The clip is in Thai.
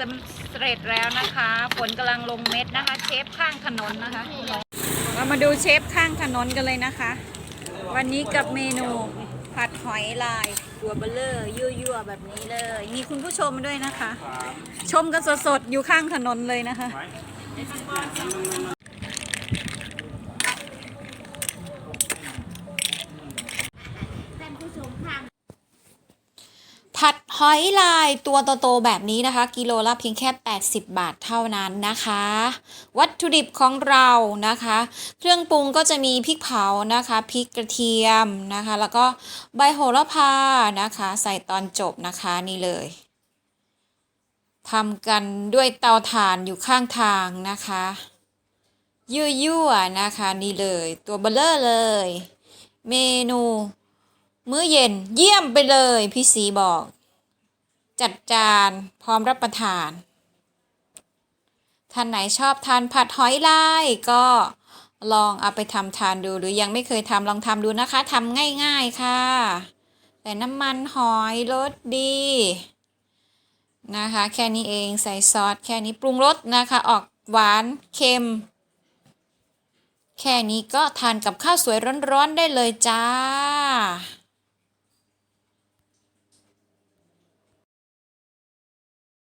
สำเร็จแล้วนะคะฝนกำลังลงเม็ดนะคะ เชฟข้างถนนนะคะเรามาดูเชฟข้างถนนกันเลยนะคะ วันนี้กับเมนูผัดหอยลายตัวเบลเลอร์ยั่วๆแบบนี้เลย มีคุณผู้ชมด้วยนะคะ ชมกันสดๆอยู่ข้างถนนเลยนะคะ ผัดหอยลายตัวโตๆแบบนี้นะคะ กิโลละเพียงแค่ 80 บาทเท่านั้นนะคะ วัตถุดิบของเรานะคะ เครื่องปรุงก็จะมีพริกเผานะคะพริกกระเทียมนะคะ แล้วก็ใบโหระพานะคะ ใส่ตอนจบนะคะนี่เลยทำกันด้วยเตาถ่านอยู่ข้างทางนะคะยั่วๆนะคะนี่เลย ตัวเบลเลอร์เลย เมนู มื้อเย็นเยี่ยมไปเลย พี่สีบอก จัดจานพร้อมรับประทาน ท่านไหนชอบทานผัดหอยลายก็ลองเอาไปทำทานดู หรือยังไม่เคยทำลองทำดูนะคะทำง่ายๆค่ะ แต่น้ำมันหอยรสดี นะคะ แค่นี้เองใส่ซอสแค่นี้ปรุงรสนะคะ ออกหวานเค็ม แค่นี้ก็ทานกับข้าวสวยร้อนๆได้เลยจ้า